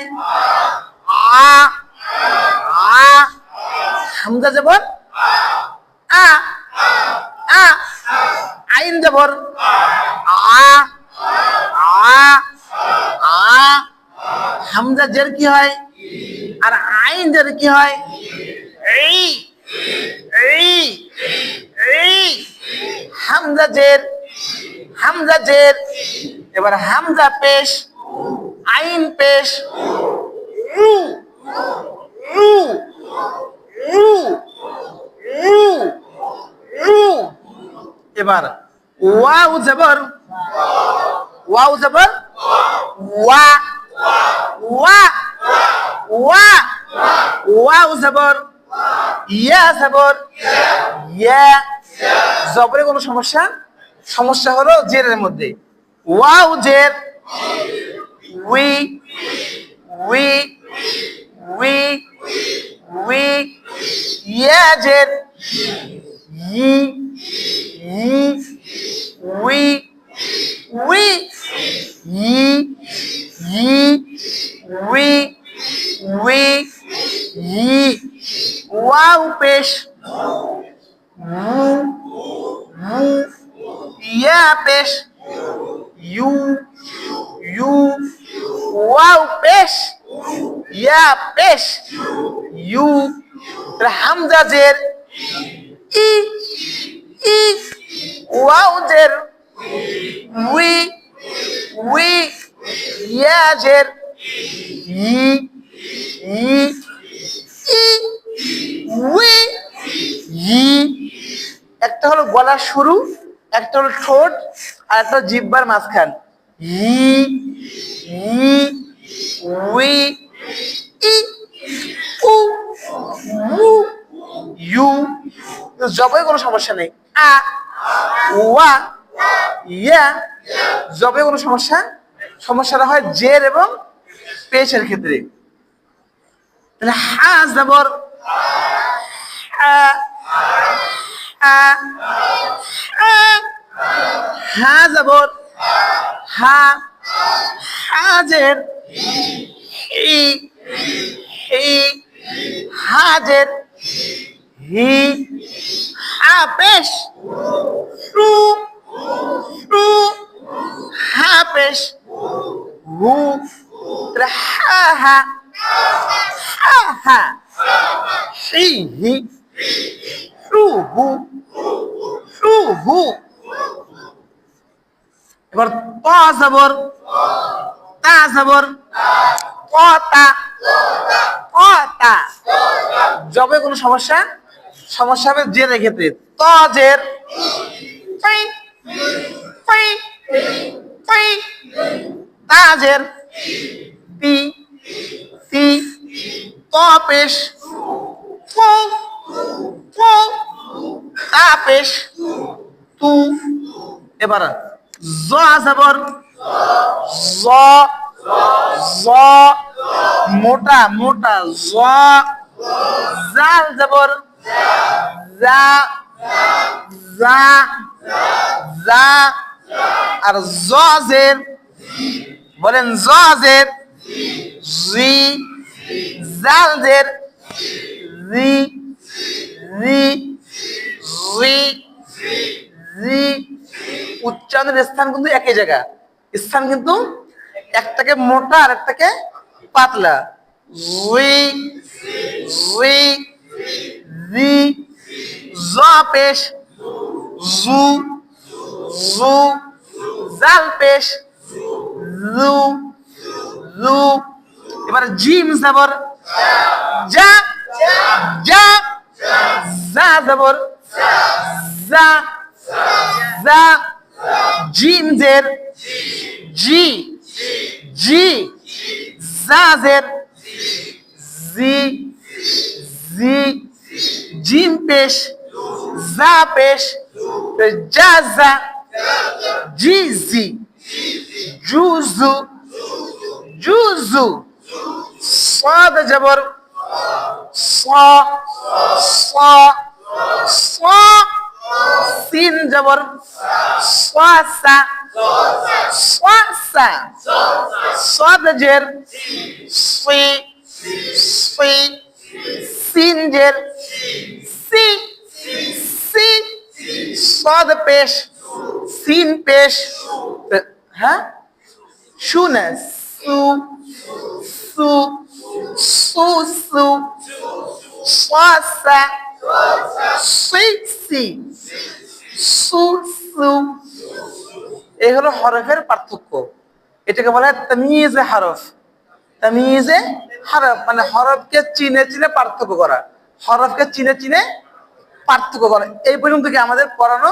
হয় আ আ হামজা জবর আ আ আইন জবর আ আ আ হামজা জের কি হয় আর আইন জের কি হয় এই এই এই হামজা জের হামজা জের এবার হামজা পেশ আইন পেশ। উ উ উ উ উ এবার ওয়াও জবর ওয়াও জবর, ওয়া ওয়া ওয়া, ওয়াও জবর, ইয়া জবর, ইয়া জবরে কোনো সমস্যা? সমস্যা হলো জেরের মধ্যে। ওয়াও জের উই উই উই উই ইয়া জের ই ই উই উই ই ই উই উই ই ওয়াও পেশ মু মু ইয়া পেশ ইউ ইউ ওয়াও পেশ ইয়া পেশ ইউ হামজা জের ই ই ওয়াও জের উই উই ইয়া জের ই ই ই উই ই একটা হলো গলার শুরু, একটা হলো ঠোঁট, আর একটা জিব্বার মাঝখান। ই ই we E uh uh you জবে কোনো সমস্যা নেই আ ওয়া ইয়া জবে কোনো সমস্যা সমস্যাটা হয় জের এবং পেশের ক্ষেত্রে তাহলে হা জবর হা জবর হা হাজের, হি হি, হাজের, হি হা পেশ রু রু হা পেশ হু, হা হা হা হা হি হি হু। এবার ত জবর। তা জবর? কতা। কতা। জবে কোনো সমস্যা? সমস্যা হবে জের ক্ষেত্রে ত জের। পাই, পাই, পাই। তা জের। পি। ত পেশ। পু পু তা পেশ। তু। এবার জ জবর। জ জ, মোটা মোটা, জ, জাল জবর, জা জা জা, আর জের, বলেন জের, জি জালদের জি জি জি জি, উচ্চারণের স্থান কিন্তু একই জায়গা। স্থান কিন্তু একটাকে মোটা আর একটাকে পাতলা। উই উই জি, জ পেশ, জু জু, জাল পেশ, জু জু। এবার জিম জবর যা যা যা জবর যা যা জিম জের জি জি জাজের জি জি জিম পেশ জা পেশ জাজা জিজি জুজু জুজু সাদ জবর সা সা সা সিন জবর সা সা solsa, sodager, si, si, singer, si, si, sod pesh, sin pesh, huh? Shuna, su, su, su, su, sosa, si, si, su, su, এ হলো হরফের পার্থক্য এটাকে বলা হয় তামিজে হরফ। তামিজে হরফ মানে হরফকে চিনে চিনে পার্থক্য করা। হরফকে চিনে চিনে পার্থক্য করা। এই পর্যন্ত কি আমাদের পড়ানো